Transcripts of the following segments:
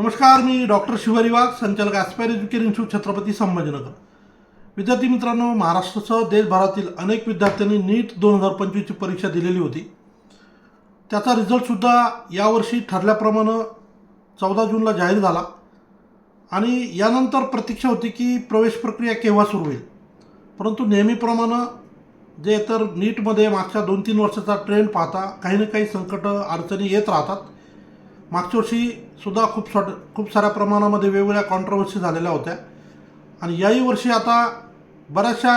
नमस्कार मी डॉक्टर शिवारी वाघ संचालक aspire education institute Chhatrapati Sambhajinagar. विद्यार्थी मित्रांनो महाराष्ट्रासह देशभरातील अनेक विद्यार्थ्यांनी नीट दोन हजार पंचवीसची परीक्षा दिलेली होती. त्याचा रिझल्टसुद्धा यावर्षी ठरल्याप्रमाणे चौदा जूनला जाहीर झाला. आणि यानंतर प्रतीक्षा होती की प्रवेश प्रक्रिया केव्हा सुरू होईल? परंतु नेहमीप्रमाणे जे तर नीटमध्ये मागच्या दोन तीन वर्षाचा ट्रेंड पाहता काही ना काही संकट अडचणी येत राहतात. मागच्या वर्षी सुद्धा खूप सॉट खूप साऱ्या प्रमाणामध्ये वेगवेगळ्या कॉन्ट्रोवर्सी झालेल्या होत्या. आणि याही वर्षी आता बऱ्याचशा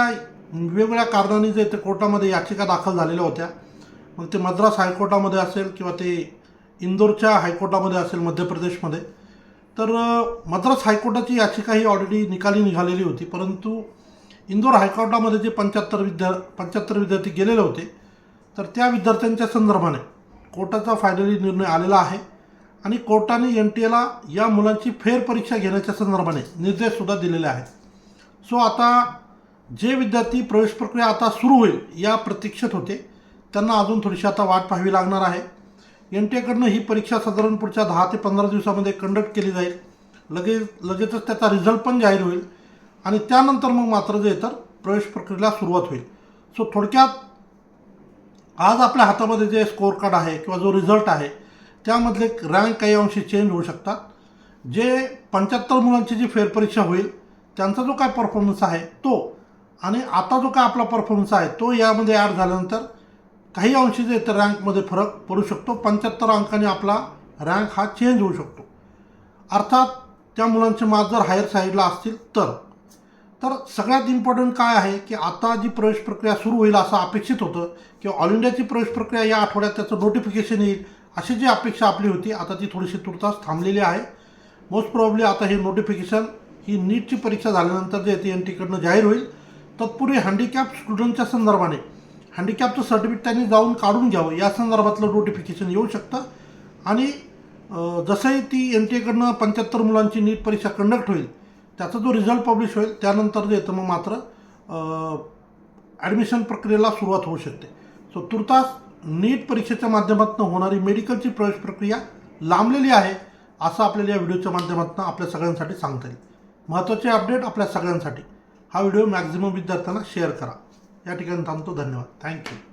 वेगवेगळ्या कारणांनी जे ते कोर्टामध्ये याचिका दाखल झालेल्या होत्या मग ते मद्रास हायकोर्टामध्ये असेल किंवा ते इंदोरच्या हायकोर्टामध्ये असेल मध्य प्रदेशमध्ये तर मद्रास हायकोर्टाची याचिका ही ऑलरेडी निकाली निघालेली होती परंतु इंदोर हायकोर्टामध्ये जे पंच्याहत्तर विद्या पंच्याहत्तर विद्यार्थी गेलेले होते तर त्या विद्यार्थ्यांच्या संदर्भाने कोर्टाचा फायनली निर्णय आलेला आहे. आणि कोर्टाने एन टी एला या मुलांची फेरपरीक्षा घेण्याच्या संदर्भाने निर्देशसुद्धा दिलेले आहेत. सो आता जे विद्यार्थी प्रवेश प्रक्रिया आता सुरू होईल या प्रतीक्षेत होते. त्यांना अजून थोडीशी आता वाट पाहावी लागणार आहे. एन टी एकडनं ही परीक्षा साधारण पुढच्या दहा ते पंधरा दिवसामध्ये कंडक्ट केली जाईल. लगेच लगेचच त्याचा रिझल्ट पण जाहीर होईल. आणि त्यानंतर मग मात्र जे तर प्रवेश प्रक्रियेला सुरुवात होईल. सो थोडक्यात आज आपल्या हातामध्ये जे स्कोअर कार्ड आहे किंवा जो रिझल्ट आहे त्यामधले रँक काही अंशी चेंज होऊ शकतात. जे पंच्याहत्तर मुलांची जी फेरपरीक्षा होईल त्यांचा जो काय परफॉर्मन्स आहे तो आणि आता जो काय आपला परफॉर्मन्स आहे तो यामध्ये ॲड झाल्यानंतर काही अंशी जे तर रँकमध्ये फरक पडू शकतो. पंच्याहत्तर अंकाने आपला रँक हा चेंज होऊ शकतो. अर्थात त्या मुलांचे मार्क जर हायर साईडला असतील तर तर सगळ्यात इम्पॉर्टंट काय आहे की आता जी प्रवेश प्रक्रिया सुरू होईल असं अपेक्षित होतं किंवा ऑल इंडियाची प्रवेश प्रक्रिया या आठवड्यात त्याचं नोटिफिकेशन येईल अशी जी अपेक्षा आपली होती आता ती थोडीशी तुर्तास थांबलेली आहे. मोस्ट प्रॉब्ली आता हे नोटिफिकेशन ही नीटची परीक्षा झाल्यानंतर जे ती एन टीकडनं जाहीर होईल. तत्पूर्वी हँडिकॅप स्टुडंटच्या संदर्भाने हँडिकॅपचं सर्टिफिकेट त्यांनी जाऊन काढून घ्यावं या संदर्भातलं नोटिफिकेशन येऊ शकतं. आणि जसंही ती एन टी एकडनं पंच्याहत्तर मुलांची नीट परीक्षा कंडक्ट होईल त्याचा जो रिझल्ट पब्लिश होईल त्यानंतर जे येतं मग मात्र ॲडमिशन प्रक्रियेला सुरुवात होऊ शकते. सो तुर्तास नीट परीक्षेच्या माध्यमातून होणारी मेडिकलची प्रवेश प्रक्रिया लांबलेली आहे असं आपल्याला या व्हिडिओच्या माध्यमातून आपल्या सगळ्यांसाठी सांगता येईल. महत्त्वाचे अपडेट आपल्या सगळ्यांसाठी. हा व्हिडिओ मॅक्झिमम विद्यार्थ्यांना शेअर करा. या ठिकाणी थांबतो. धन्यवाद. थँक्यू.